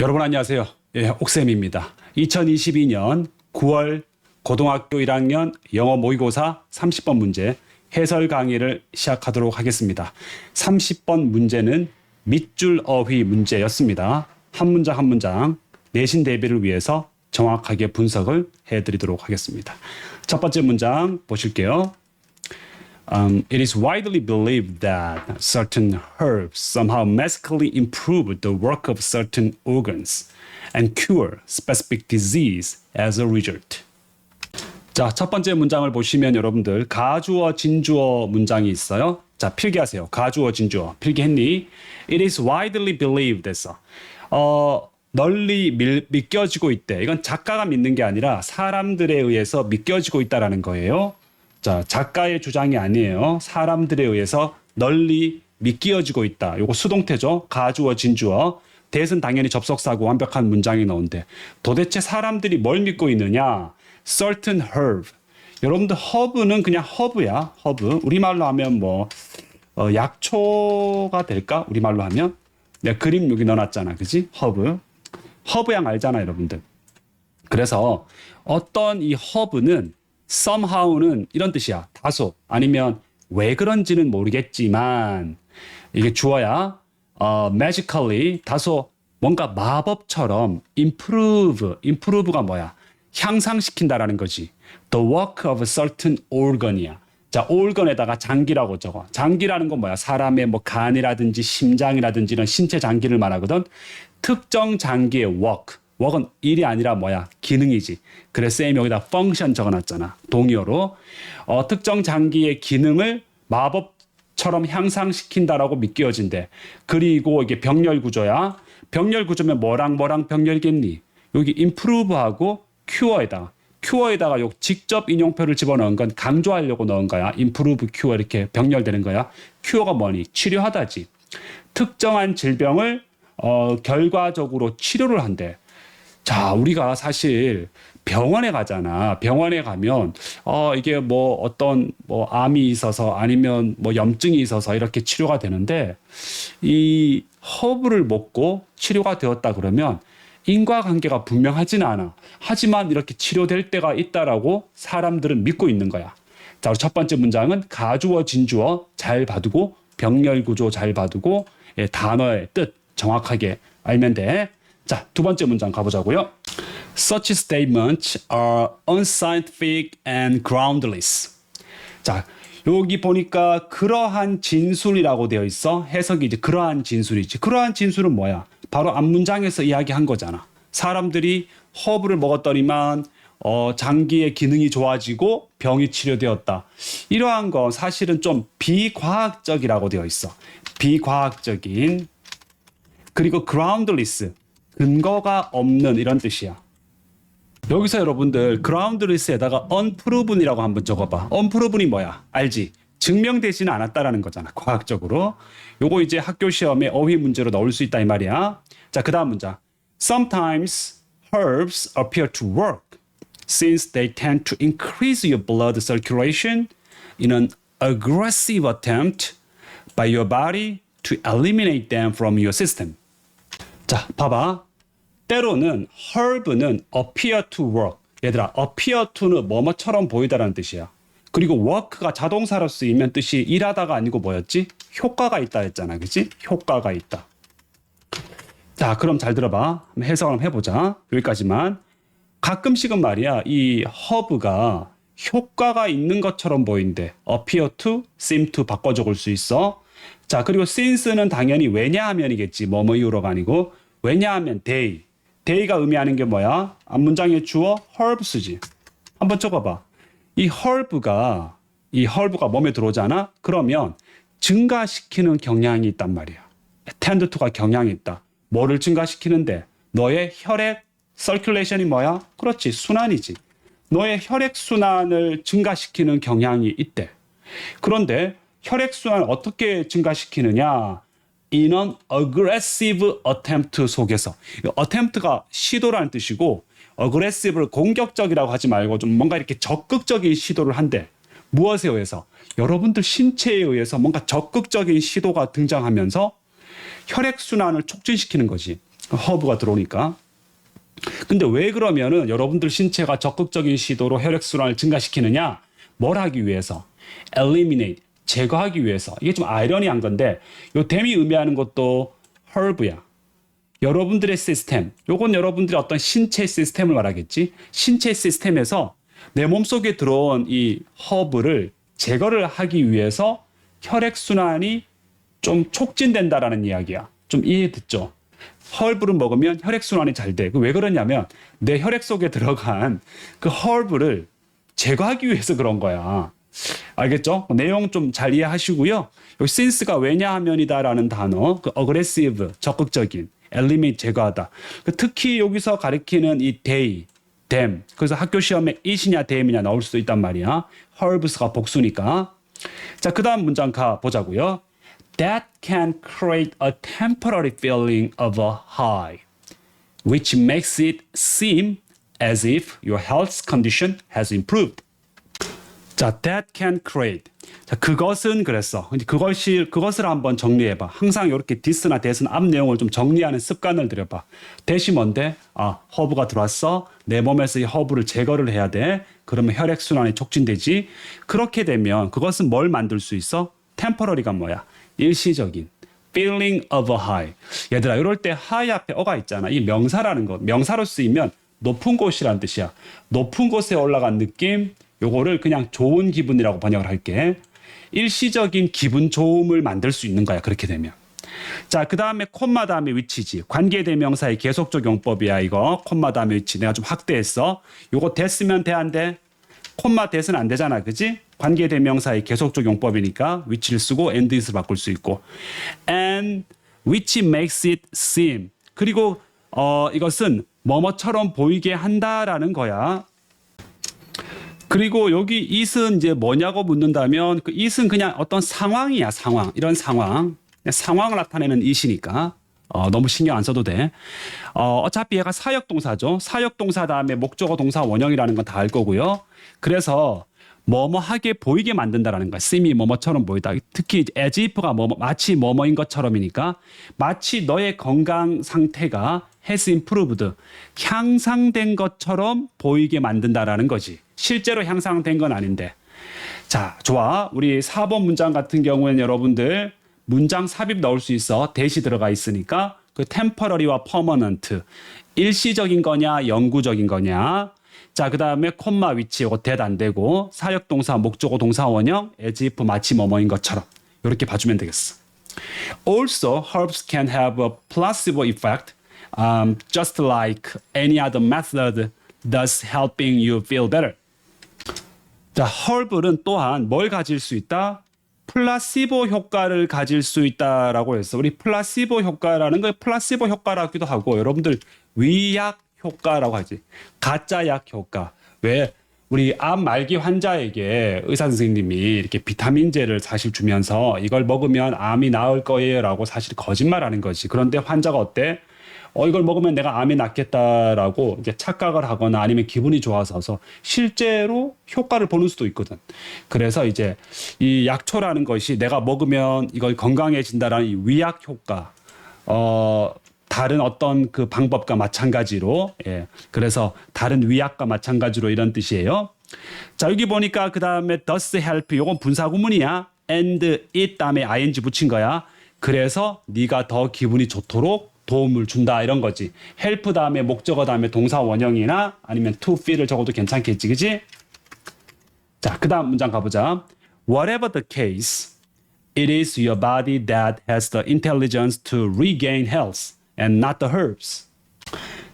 여러분 안녕하세요. 예, 옥쌤입니다. 2022년 9월 고등학교 1학년 영어 모의고사 30번 문제 해설 강의를 시작하도록 하겠습니다. 30번 문제는 밑줄 어휘 문제였습니다. 한 문장 한 문장 내신 대비를 위해서 정확하게 분석을 해드리도록 하겠습니다. 첫 번째 문장 보실게요. Um, it is widely believed that certain herbs somehow magically improve the work of certain organs and cure specific disease as a result. 자, 첫 번째 문장을 보시면 여러분들 가주어 진주어 문장이 있어요. 자, 필기하세요. 가주어 진주어. 필기했니? It is widely believed 했어. 어, 널리 밀, 믿겨지고 있대. 이건 작가가 믿는 게 아니라 사람들에 의해서 믿겨지고 있다라는 거예요. 자, 작가의 주장이 아니에요. 사람들에 의해서 널리 믿겨지고 있다. 요거 수동태죠. 가주어, 진주어. 대은 당연히 접속사고 완벽한 문장이 나온대. 도대체 사람들이 뭘 믿고 있느냐? certain herb. 여러분들 허브는 그냥 허브야. 허브. 우리말로 하면 뭐 어, 약초가 될까? 우리말로 하면 내가 그림 여기 넣어놨잖아. 그지? 허브. 허브양 알잖아, 여러분들. 그래서 어떤 이 허브는 somehow는 이런 뜻이야. 다소 아니면 왜 그런지는 모르겠지만 이게 주어야 어, magically 다소 뭔가 마법처럼 improve improve가 뭐야? 향상시킨다라는 거지. The work of a certain organ이야. 자, organ에다가 장기라고 적어. 장기라는 건 뭐야? 사람의 뭐 간이라든지 심장이라든지 이런 신체 장기를 말하거든. 특정 장기의 work. Work은 일이 아니라 뭐야? 기능이지. 그래서 쌤이 여기다 function 적어놨잖아. 동의어로. 어, 특정 장기의 기능을 마법처럼 향상시킨다라고 믿겨진대. 그리고 이게 병렬 구조야. 병렬 구조면 뭐랑 뭐랑 병렬겠니? 여기 improve하고 cure에다가 큐어에다가 요 직접 인용표를 집어넣은 건 강조하려고 넣은 거야. improve, cure 이렇게 병렬되는 거야. 큐어가 뭐니? 치료하다지. 특정한 질병을 어, 결과적으로 치료를 한대. 자, 우리가 사실 병원에 가잖아. 병원에 가면 어 이게 뭐 어떤 뭐 암이 있어서 아니면 뭐 염증이 있어서 이렇게 치료가 되는데 이 허브를 먹고 치료가 되었다 그러면 인과관계가 분명하지는 않아. 하지만 이렇게 치료될 때가 있다라고 사람들은 믿고 있는 거야. 자, 첫 번째 문장은 가주어 진주어 잘 봐두고 병렬 구조 잘 봐두고 예, 단어의 뜻 정확하게 알면 돼. 자, 두 번째 문장 가보자고요. Such statements are unscientific and groundless. 자, 여기 보니까 그러한 진술이라고 되어 있어. 해석이 이제 그러한 진술이지. 그러한 진술은 뭐야? 바로 앞 문장에서 이야기한 거잖아. 사람들이 허브를 먹었더니만 어, 장기의 기능이 좋아지고 병이 치료되었다. 이러한 건 사실은 좀 비과학적이라고 되어 있어. 비과학적인 그리고 groundless 근거가 없는 이런 뜻이야. 여기서 여러분들 groundless에다가 unproven이라고 한번 적어봐. unproven이 뭐야? 알지? 증명되지는 않았다라는 거잖아. 과학적으로. 요거 이제 학교 시험에 어휘 문제로 넣을 수 있다 이 말이야. 자, 그다음 문장. Sometimes herbs appear to work since they tend to increase your blood circulation in an aggressive attempt by your body to eliminate them from your system. 자, 봐봐. 때로는 herb는 appear to work. 얘들아, appear to는 뭐뭐처럼 보이다라는 뜻이야. 그리고 work가 자동사로 쓰이면 뜻이 일하다가 아니고 뭐였지? 효과가 있다 했잖아. 그치? 효과가 있다. 자, 그럼 잘 들어봐. 해석을 한번 해보자. 여기까지만. 가끔씩은 말이야, 이 허브가 효과가 있는 것처럼 보인대. appear to, seem to 바꿔 적을 수 있어. 자, 그리고 since는 당연히 왜냐하면이겠지. 뭐뭐 이유로가 아니고. 왜냐하면 they. Day가 의미하는 게 뭐야? 앞문장의 주어 herbs지. 한번 적어봐. 이 herb가, 이 herb가 몸에 들어오잖아? 그러면 증가시키는 경향이 있단 말이야. to가 경향이 있다. 뭐를 증가시키는데? 너의 혈액 circulation이 뭐야? 그렇지. 순환이지. 너의 혈액 순환을 증가시키는 경향이 있대. 그런데 혈액 순환을 어떻게 증가시키느냐? In an aggressive attempt 속에서 attempt가 시도라는 뜻이고 aggressive를 공격적이라고 하지 말고 좀 뭔가 이렇게 적극적인 시도를 한대. 무엇에 의해서? 여러분들 신체에 의해서 뭔가 적극적인 시도가 등장하면서 혈액 순환을 촉진시키는 거지. 허브가 들어오니까. 근데 왜 그러면은 여러분들 신체가 적극적인 시도로 혈액 순환을 증가시키느냐? 뭘 하기 위해서? eliminate, 제거하기 위해서. 이게 좀 아이러니한 건데, 요 댐이 의미하는 것도 herb야. 여러분들의 시스템, 요건 여러분들의 어떤 신체 시스템을 말하겠지. 신체 시스템에서 내 몸속에 들어온 이 허브를 제거를 하기 위해서 혈액순환이 좀 촉진된다라는 이야기야. 좀 이해 듣죠? 헐브를 먹으면 혈액순환이 잘 돼. 그 왜 그러냐면 내 혈액 속에 들어간 그 헐브를 제거하기 위해서 그런 거야. 알겠죠? 내용 좀 잘 이해하시고요. 여기 since가 왜냐 하면이다라는 단어, 그 aggressive, 적극적인, eliminate, 제거하다. 그 특히 여기서 가리키는 이 they, them. 그래서 학교 시험에 it이냐 them이냐 나올 수도 있단 말이야. herbs가 복수니까. 자, 그 다음 문장 가 보자고요. That can create a temporary feeling of a high, which makes it seem as if your health condition has improved. 자, that can create. 자, 그것은 그랬어. 그것이 그것을 한번 정리해 봐. 항상 이렇게 디스나 대스나 앞 내용을 좀 정리하는 습관을 들여 봐. 대시 뭔데? 아, 허브가 들어왔어. 내 몸에서 이 허브를 제거를 해야 돼. 그러면 혈액 순환이 촉진되지. 그렇게 되면 그것은 뭘 만들 수 있어? 템퍼러리가 뭐야? 일시적인 feeling of a high. 얘들아, 이럴 때 high 앞에 어가 있잖아. 이 명사라는 거. 명사로 쓰이면 높은 곳이라는 뜻이야. 높은 곳에 올라간 느낌, 요거를 그냥 좋은 기분이라고 번역을 할게. 일시적인 기분 좋음을 만들 수 있는 거야. 그렇게 되면. 자, 그 다음에 콤마 다음에 위치지. 관계대명사의 계속 적 용법이야, 이거. 콤마 다음에 위치. 내가 좀 확대했어. 요거 됐으면 돼, 안 돼? 콤마 됐으면 안 되잖아. 그지? 관계대명사의 계속 적 용법이니까 위치를 쓰고 and is를 바꿀 수 있고. and which makes it seem. 그리고 어, 이것은 뭐뭐처럼 보이게 한다라는 거야. 그리고 여기 it은 이제 뭐냐고 묻는다면 그 it은 그냥 어떤 상황이야, 상황. 이런 상황. 그냥 상황을 나타내는 it이니까. 어, 너무 신경 안 써도 돼. 어, 어차피 얘가 사역동사죠. 사역동사 다음에 목적어 동사 원형이라는 건 다 알 거고요. 그래서 뭐뭐하게 보이게 만든다라는 거야. 씀이 뭐뭐처럼 보이다. 특히 if가 뭐뭐 마치 뭐뭐인 것처럼이니까 마치 너의 건강 상태가 has improved 향상된 것처럼 보이게 만든다라는 거지. 실제로 향상된 건 아닌데. 자, 좋아. 우리 4번 문장 같은 경우에는 여러분들 문장 삽입 넣을 수 있어. 대시 들어가 있으니까 그 temporary와 permanent 일시적인 거냐 영구적인 거냐. 자, 그다음에 콤마 위치 이거 대안 되고 사역 동사 목적어 동사 원형 as if 마치 뭐뭐인 것처럼 이렇게 봐주면 되겠어. Also, herbs can have a placebo effect, um, just like any other method, thus helping you feel better. 자, 헐블은 또한 뭘 가질 수 있다? 플라시보 효과를 가질 수 있다라고 했어. 우리 플라시보 효과라는 걸 플라시보 효과라기도 하고 여러분들 위약 효과라고 하지. 가짜 약 효과. 왜 우리 암 말기 환자에게 의사 선생님이 이렇게 비타민제를 사실 주면서 이걸 먹으면 암이 나을 거예요라고 사실 거짓말하는 거지. 그런데 환자가 어때? 어 이걸 먹으면 내가 암이 낫겠다라고 이제 착각을 하거나 아니면 기분이 좋아서서 실제로 효과를 보는 수도 있거든. 그래서 이제 이 약초라는 것이 내가 먹으면 이걸 건강해진다라는 이 위약 효과. 어 다른 어떤 그 방법과 마찬가지로 예. 그래서 다른 위약과 마찬가지로 이런 뜻이에요. 자 여기 보니까 그 다음에 does help 요건 분사구문이야. and it 다음에 ing 붙인 거야. 그래서 네가 더 기분이 좋도록 도움을 준다 이런 거지. help 다음에 목적어 다음에 동사 원형이나 아니면 to feel을 적어도 괜찮겠지, 그지? 자, 그 다음 문장 가보자. Whatever the case, it is your body that has the intelligence to regain health and not the herbs.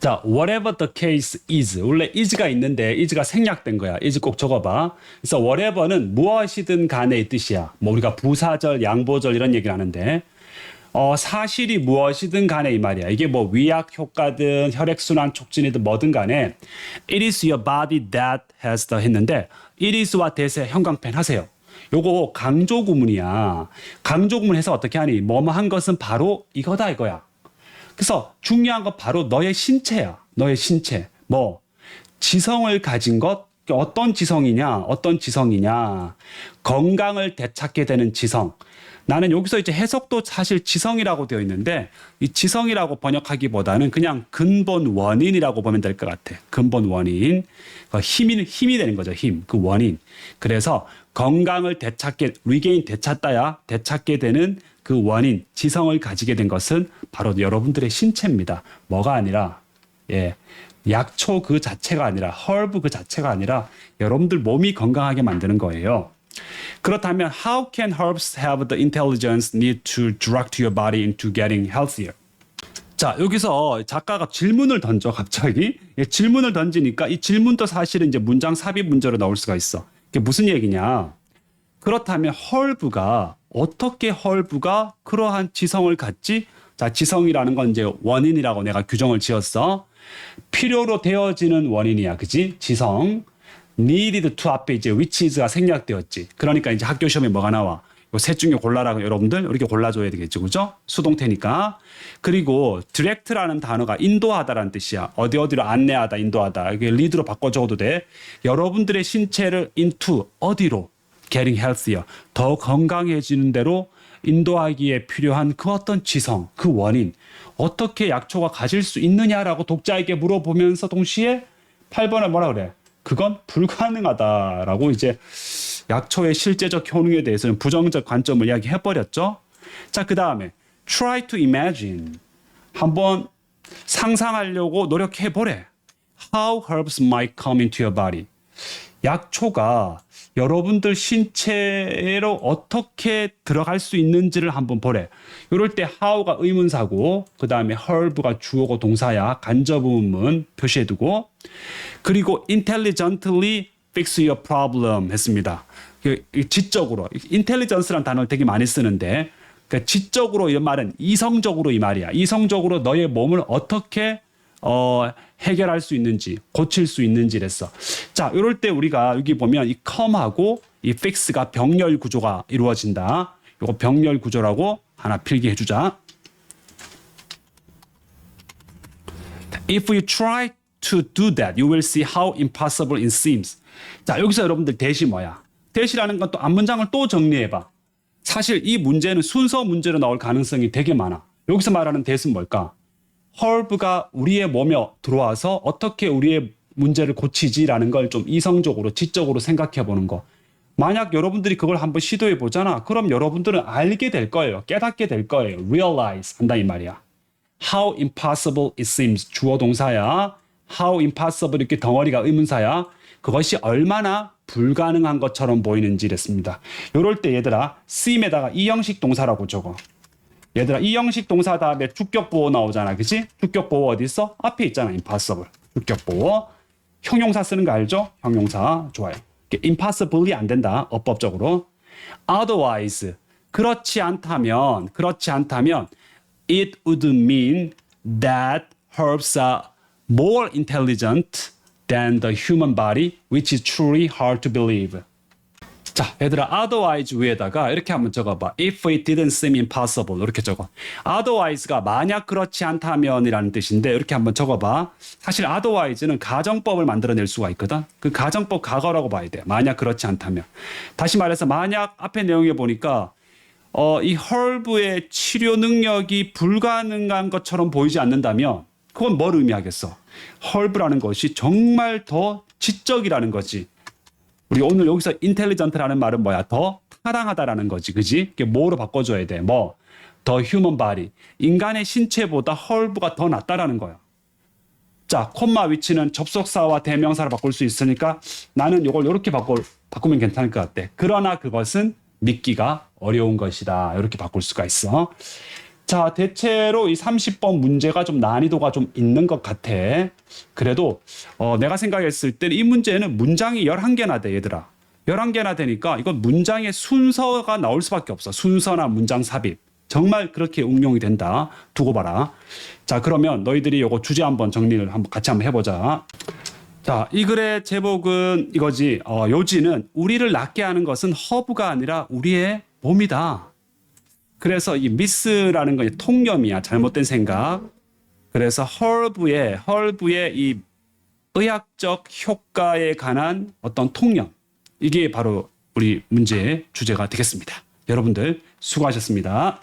자, whatever the case is. 원래 is가 있는데 is가 생략된 거야. is 꼭 적어봐. 그래서 whatever는 무엇이든 간의 뜻이야. 뭐 우리가 부사절, 양보절 이런 얘기를 하는데 어, 사실이 무엇이든 간에 이 말이야. 이게 뭐 위약 효과든 혈액순환 촉진이든 뭐든 간에 it is your body that has the 했는데 it is와 that의 형광펜 하세요. 요거 강조 구문이야. 강조 구문 해서 어떻게 하니? 뭐뭐 한 것은 바로 이거다 이거야. 그래서 중요한 건 바로 너의 신체야. 너의 신체. 뭐 지성을 가진 것 어떤 지성이냐? 어떤 지성이냐? 건강을 되찾게 되는 지성. 나는 여기서 이제 해석도 사실 지성이라고 되어 있는데 이 지성이라고 번역하기보다는 그냥 근본 원인이라고 보면 될 것 같아. 근본 원인. 그 힘이 힘이 되는 거죠. 힘. 그 원인. 그래서 건강을 되찾게 리게인 되찾다야 되찾게 되는 그 원인, 지성을 가지게 된 것은 바로 여러분들의 신체입니다. 뭐가 아니라 예. 약초 그 자체가 아니라 헐브 그 자체가 아니라 여러분들 몸이 건강하게 만드는 거예요. 그렇다면 how can herbs have the intelligence need to direct your body into getting healthier? 자, 여기서 작가가 질문을 던져 갑자기 예, 질문을 던지니까 이 질문도 사실은 이제 문장 삽입 문제로 나올 수가 있어. 이게 무슨 얘기냐? 그렇다면 헐브가 어떻게 헐브가 그러한 지성을 갖지? 자, 지성이라는 건 이제 원인이라고 내가 규정을 지었어. 필요로 되어지는 원인이야. 그지? 지성. Needed to 앞에 이제 which is가 생략되었지. 그러니까 이제 학교 시험에 뭐가 나와? 셋 중에 골라라 여러분들 이렇게 골라줘야 되겠죠, 그죠? 수동태니까. 그리고 direct라는 단어가 인도하다라는 뜻이야. 어디 어디로 안내하다, 인도하다. 이게 lead로 바꿔줘도 돼. 여러분들의 신체를 into 어디로 getting healthier 더 건강해지는 대로 인도하기에 필요한 그 어떤 지성, 그 원인 어떻게 약초가 가질 수 있느냐라고 독자에게 물어보면서 동시에 8번을 뭐라 그래? 그건 불가능하다라고 이제 약초의 실제적 효능에 대해서는 부정적 관점을 이야기해 버렸죠. 자, 그다음에 try to imagine. 한번 상상하려고 노력해 보래. How herbs might come into your body. 약초가 여러분들 신체로 어떻게 들어갈 수 있는지를 한번 보래. 이럴 때 how가 의문사고 그 다음에 herb가 주어고 동사야 간접의문 표시해두고 그리고 intelligently fix your problem 했습니다. 그 지적으로 intelligence란 단어를 되게 많이 쓰는데 그러니까 지적으로 이런 말은 이성적으로 이 말이야. 이성적으로 너의 몸을 어떻게 어, 해결할 수 있는지, 고칠 수 있는지랬어. 자, 이럴 때 우리가 여기 보면 이 come하고 이 fix가 병렬 구조가 이루어진다. 이거 병렬 구조라고 하나 필기해 주자. If you try to do that, you will see how impossible it seems. 자, 여기서 여러분들 대시 뭐야? 대시라는 건 또 앞 문장을 또 정리해 봐. 사실 이 문제는 순서 문제로 나올 가능성이 되게 많아. 여기서 말하는 대은 뭘까? 헐브가 우리의 몸에 들어와서 어떻게 우리의 문제를 고치지라는 걸 좀 이성적으로 지적으로 생각해 보는 거. 만약 여러분들이 그걸 한번 시도해 보잖아. 그럼 여러분들은 알게 될 거예요. 깨닫게 될 거예요. realize 한다 이 말이야. how impossible it seems 주어 동사야. how impossible 이렇게 덩어리가 의문사야. 그것이 얼마나 불가능한 것처럼 보이는지 랬습니다. 요럴 때 얘들아 seem에다가 이 형식 동사라고 적어. 얘들아 이 형식 동사 다음에 주격 보호 나오잖아 그치? 주격 보호 어디 있어? 앞에 있잖아 impossible 주격 보호 형용사 쓰는 거 알죠? 형용사 좋아요 impossible이 안 된다 어법적으로 otherwise 그렇지 않다면 그렇지 않다면 it would mean that herbs are more intelligent than the human body which is truly hard to believe 자, 얘들아, otherwise 위에다가 이렇게 한번 적어봐. If it didn't seem impossible. 이렇게 적어. otherwise가 만약 그렇지 않다면이라는 뜻인데 이렇게 한번 적어봐. 사실 otherwise는 가정법을 만들어낼 수가 있거든. 그 가정법 과거라고 봐야 돼. 만약 그렇지 않다면. 다시 말해서 만약 앞에 내용에 보니까 어, 이 헐브의 치료 능력이 불가능한 것처럼 보이지 않는다면 그건 뭘 의미하겠어? 헐브라는 것이 정말 더 지적이라는 거지. 우리 오늘 여기서 인텔리전트라는 말은 뭐야? 더 타당하다라는 거지. 그지? 이게 뭐로 바꿔줘야 돼? 뭐? 더 휴먼 바디. 인간의 신체보다 헐브가 더 낫다라는 거야. 자, 콤마 위치는 접속사와 대명사로 바꿀 수 있으니까 나는 이걸 이렇게 바꿔, 바꾸면 괜찮을 것 같아. 그러나 그것은 믿기가 어려운 것이다. 이렇게 바꿀 수가 있어. 자, 대체로 이 30번 문제가 좀 난이도가 좀 있는 것 같아. 그래도 어, 내가 생각했을 때이 문제는 문장이 11개나 돼, 얘들아. 11개나 되니까 이건 문장의 순서가 나올 수밖에 없어. 순서나 문장 삽입. 정말 그렇게 응용이 된다. 두고 봐라. 자, 그러면 너희들이 이거 주제 한번 정리를 한번 같이 한번 해보자. 자, 이 글의 제목은 이거지. 어, 요지는 우리를 낫게 하는 것은 허브가 아니라 우리의 몸이다. 그래서 이 미스라는 건 통념이야. 잘못된 생각. 그래서 헐브의 헐브의 이 의학적 효과에 관한 어떤 통념. 이게 바로 우리 문제의 주제가 되겠습니다. 여러분들 수고하셨습니다.